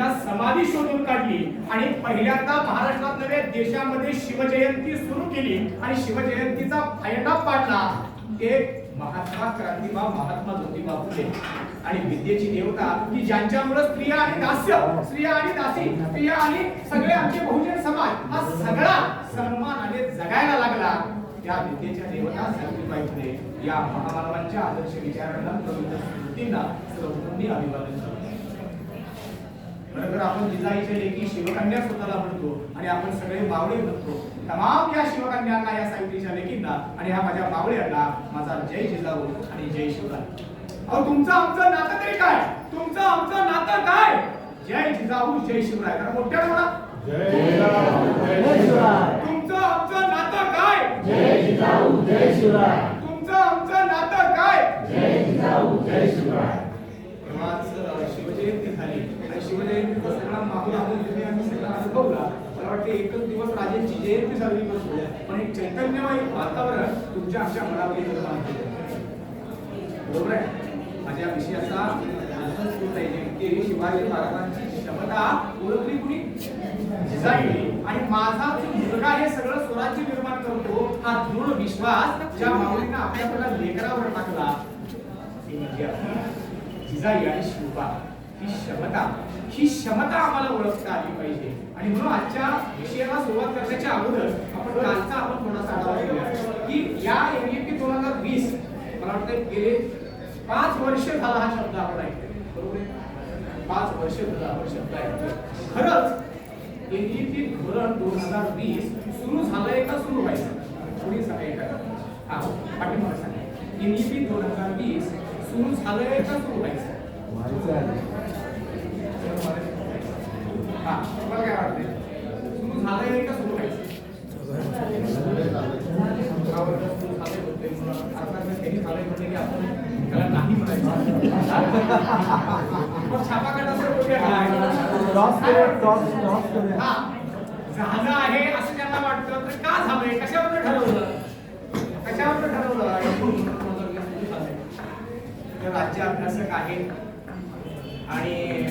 समाधी शोधून काढली आणि पहिल्यांदा महाराष्ट्रात नव्हे देशामध्ये शिवजयंती सुरू केली आणि शिवजयंतीचा फायदा पाडला. ते महात्मा क्रांतिबा महात्मा ज्योतिबा फुले. आणि विद्येची देवता की ज्यांच्यामुळे स्त्रिया आणि दास्य स्त्रिया आणि दासी स्त्रिया आणि सगळे आमचे बहुजन समाज हा सगळा सन्मानाने जगायला लागला. त्या विद्येच्या देवता सावित्रीबाई फुले या महामानवांच्या आदर्श विचारांना प्रविष्ट स्मृतींना सर्वांनी अभिवादन करतो. खरं आपण जिजाईच्या लेखी शिवकन्या स्वतःला म्हणतो आणि आपण सगळे मावळे म्हणतो. तमाम या शिवकन्यांना या सावित्रीच्या लेखींना आणि ह्या माझ्या मावळ्यांना माझा जय जिजाऊ आणि जय शिवराय. अहो तुमचं आमचं नातं तरी काय? तुमचं आमचं नातं काय? जय जिजाऊ जय शिवराय. कारण मोठ्या म्हणा तुमचं आमचं नातं काय? जय जिजाऊ जय शिवराय. तुमचं आमचं नातं काय? जय जिजाऊ जय शिवराय आज शिवजयंती झाली आणि शिवजयंतीचा सगळा माहोल आपण तुम्ही आम्ही सगळा अनुभवला मला वाटते एकच दिवस राजेंची जयंती साजरी करतो पण एक चैतन्यमय वातावरण तुमच्या आमच्या मनामध्ये निर्माण केलं बरोबर आहे माझ्या विषयाचा संस्कृत आहे की शिवाजी महाराजांची क्षमता ओळखली कुणी जिजाई आणि माझा जो मुलगा हे सगळं स्वराज्य निर्माण करतो हा दृढ विश्वास ज्या माऊलीनं आपल्याकडे लेकरावर टाकला जिजाई आणि शिवबा ही क्षमता. ही क्षमता आम्हाला ओळखता आली पाहिजे. आणि म्हणून आजच्या विषयाला सुरुवात करण्याच्या अगोदर आपण कालचा आपण थोडासा आढावा घेऊया. की या एमएपी दोन हजार वीस मला वाटतं गेले पाच वर्ष झाला हा शब्द आपण ऐकतोय. बरोबर पाच वर्ष झाला हा शब्द ऐकतोय. खरंच एमएपी धोरण दोन हजार वीस सुरू झालंय का सुरू व्हायचं? कोणी सांगाय का? हा पाठिंबा सांगा. एमएपी दोन हजार वीस सुरू झालंय का सुरू व्हायचं? छापा झालं आहे असं त्यांना वाटतं तर का झालंय कशावर ठरवलं कशावर ठरवलं राज्य अभ्यासक आहे आणि